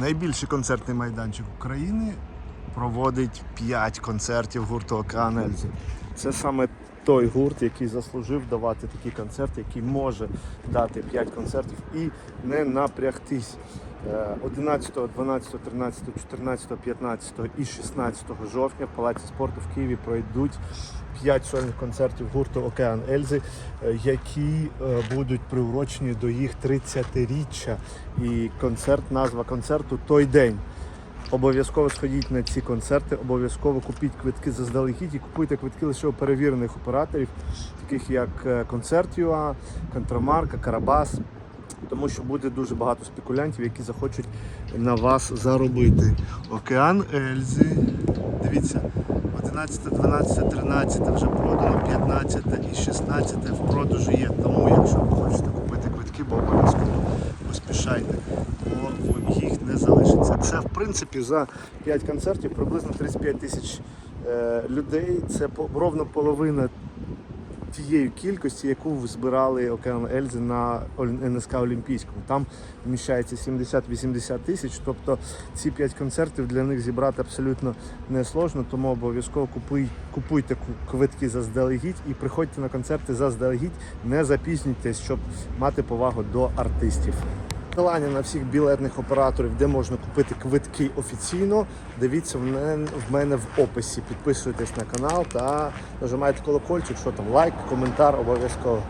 Найбільший концертний майданчик України проводить 5 концертів гурту Океан Ельзи. Це саме той гурт, який заслужив давати такі концерти, який може дати 5 концертів і не напрягтись. Е, 11, 12, 13, 14, 15 і 16 жовтня в Палаці спорту в Києві пройдуть 5 сольних концертів гурту Океан Ельзи, е, які е, будуть приурочені до їх 30-річчя. І концерт, назва концерту той день. Обов'язково сходіть на ці концерти, обов'язково купіть квитки заздалегідь і купуйте квитки лише у перевірених операторів, таких як е, Концерт.ua, Контрамарка, Карабас. Тому що буде дуже багато спекулянтів, які захочуть на вас заробити. Океан Ельзи. Дивіться, 11, 12, 13 вже продано, 15 і 16 в продажу є. Тому, якщо ви хочете купити квитки, бо обов'язково поспішайте, бо їх не залишиться. Це в принципі за 5 концертів приблизно 35 тисяч е, людей. Це ровно половина тієї кількості, яку збирали Океан Ельзи на НСК Олімпійському. Там вміщається 70-80 тисяч. Тобто ці 5 концертів для них зібрати абсолютно не сложно, тому обов'язково купуй, купуйте квитки заздалегідь і приходьте на концерти заздалегідь, не запізнюйтесь, щоб мати повагу до артистів. Посилання на всіх білетних операторів, де можна купити квитки офіційно. Дивіться в мене, в мене в описі. Підписуйтесь на канал та нажимайте колокольчик, що там лайк, коментар обов'язково.